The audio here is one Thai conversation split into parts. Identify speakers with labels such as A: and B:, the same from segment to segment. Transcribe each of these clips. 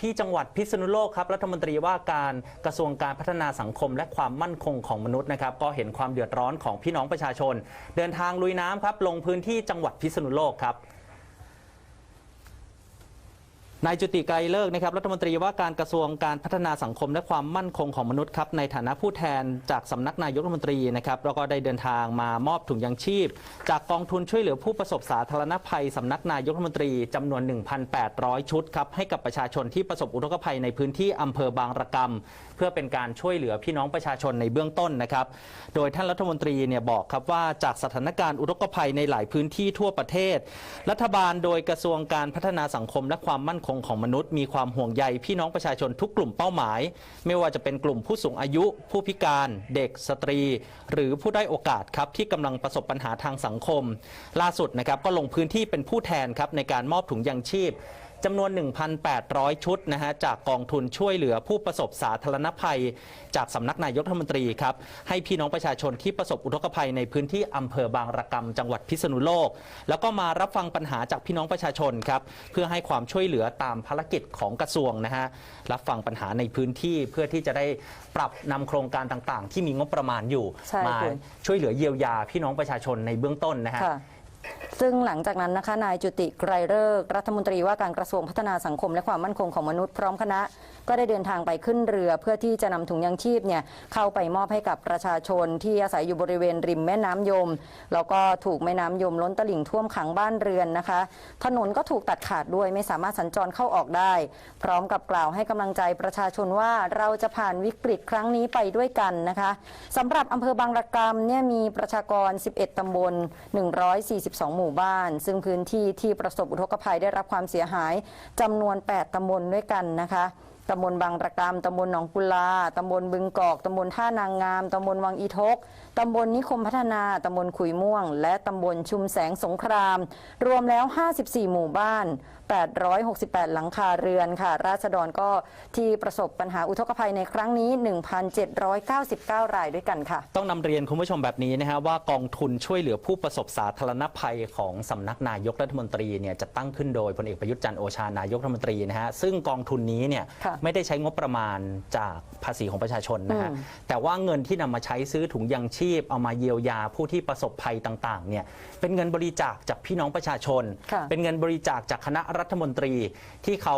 A: ที่จังหวัดพิษณุโลกครับรัฐมนตรีว่าการกระทรวงการพัฒนาสังคมและความมั่นคงของมนุษย์นะครับก็เห็นความเดือดร้อนของพี่น้องประชาชน เดินทางลุยน้ำครับลงพื้นที่จังหวัดพิษณุโลกครับ นายจุติไกรเลิกนะครับรัฐมนตรีว่าการกระทรวงการพัฒนาสังคมและความมั่นคงของมนุษย์ครับในฐานะผู้แทนจากสำนักนายกรัฐมนตรีนะครับแล้วก็ได้เดินทางมามอบถุงยังชีพ จากกองทุนช่วยเหลือผู้ประสบสาธารณภัยสำนักนายกรัฐมนตรีจำนวน 1,800 ชุดครับให้กับประชาชนที่ประสบอุทกภัยในพื้นที่อำเภอบางระกำเพื่อเป็นการช่วยเหลือพี่น้องประชาชนในเบื้องต้นนะครับโดยท่านรัฐมนตรีเนี่ยบอกครับว่าจากสถานการณ์อุทกภัยในหลายพื้นที่ทั่วประเทศ รัฐบาลโดยกระทรวงการพัฒนาสังคมและความมั่นคงของมนุษย์มีความห่วงใยพี่น้องประชาชนทุกกลุ่มเป้าหมาย ไม่ว่าจะเป็นกลุ่มผู้สูงอายุ ผู้พิการเด็กสตรี หรือผู้ได้โอกาสครับที่กำลังประสบปัญหาทางสังคม ล่าสุดนะครับก็ลงพื้นที่เป็นผู้แทนครับในการมอบถุงยังชีพ จำนวน 1,800 ชุดนะฮะจากกองทุนช่วยเหลือผู้ประสบสาธารณภัย จากสำนักนายกรัฐมนตรีครับให้พี่น้องประชาชนที่ประสบอุทกภัยในพื้นที่อำเภอบางระกำจังหวัดพิษณุโลก แล้วก็มารับฟังปัญหาจากพี่น้องประชาชนครับเพื่อให้ความช่วยเหลือตามภารกิจของกระทรวงนะฮะรับฟังปัญหาในพื้นที่เพื่อที่จะได้ปรับนำโครงการต่างๆ ที่มีงบประมาณอยู่
B: ใช่
A: มา
B: คุณ
A: ช่วยเหลือเยียวยาพี่น้องประชาชนในเบื้องต้นนะฮะ
B: ค่ะ ซึ่งหลังจากนั้นนะคะนายจุติไกรเลิกรัฐมนตรีว่าการกระทรวงพัฒนาสังคมและความมั่นคงของมนุษย์พร้อมคณะ ก็ได้เดินทางไปขึ้นเรือเพื่อที่จะนำถุงยังชีพเนี่ยเข้าไปมอบให้กับประชาชนที่อาศัยอยู่บริเวณริมแม่น้ำยม แล้วก็ถูกแม่น้ำยมล้นตลิ่งท่วมขังบ้านเรือนนะคะ ถนนก็ถูกตัดขาดด้วยไม่สามารถสัญจรเข้าออกได้ พร้อมกับกล่าวให้กำลังใจประชาชนว่าเราจะผ่านวิกฤตครั้งนี้ไปด้วยกันนะคะสำหรับอำเภอบางระกำเนี่ยมีประชากร 11ตำบล 140 142 หมู่บ้าน ซึ่งพื้นที่ที่ประสบอุทกภัยได้รับความเสียหายจำนวน 8ตำบลด้วยกันนะคะ ตำบลบางระกำตำบลหนองกุลาตำบลบึงกอกตำบลท่านางงามตำบลวังอีทกตำบลนิคมพัฒนาตำบลขุยม่วง และตำบลชุมแสงสงคราม รวมแล้ว 54 หมู่บ้าน 868 หลังคาเรือนค่ะ ราษฎรก็ที่ประสบปัญหาอุทกภัยในครั้งนี้ 1,799 รายด้วยกันค่ะ
A: ต้องนำเรียนคุณผู้ชมแบบนี้นะฮะว่ากองทุนช่วยเหลือผู้ประสบสาธารณภัยของสำนักนายกรัฐมนตรีเนี่ยจะตั้งขึ้นโดยพลเอกประยุทธ์จันทร์โอชานายกรัฐมนตรีนะฮะซึ่งกองทุนนี้เนี่ย
B: ค่ะ
A: ไม่ได้ใช้งบประมาณจากภาษีของประชาชนนะฮะ
B: อืม
A: แต่ว่าเงินที่นำมาใช้ซื้อถุงยังชีพ เอามาเยียวยาผู้ที่ประสบภัยต่างๆเนี่ยเป็นเงินบริจาคจากพี่น้องประชาชน
B: ค่ะ
A: เป็นเงินบริจาคจากคณะรัฐมนตรีที่เขา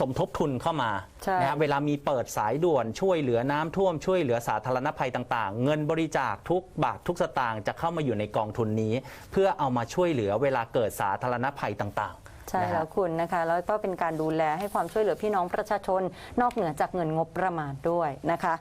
A: สมทบทุนเข้ามา
B: ใช่
A: นะฮะเวลามีเปิดสายด่วนช่วยเหลือน้ำท่วมช่วยเหลือสาธารณภัยต่างๆ เงินบริจาคทุกบาททุกสตางค์จะเข้ามาอยู่ในกองทุนนี้ เพื่อเอามาช่วยเหลือเวลาเกิดสาธารณภัยต่างๆ
B: ใช่
A: นะฮะ
B: แล้วคุณนะคะ แล้วก็เป็นการดูแลให้ความช่วยเหลือพี่น้องประชาชน นอกเหนือจากเงินงบประมาณด้วยนะคะ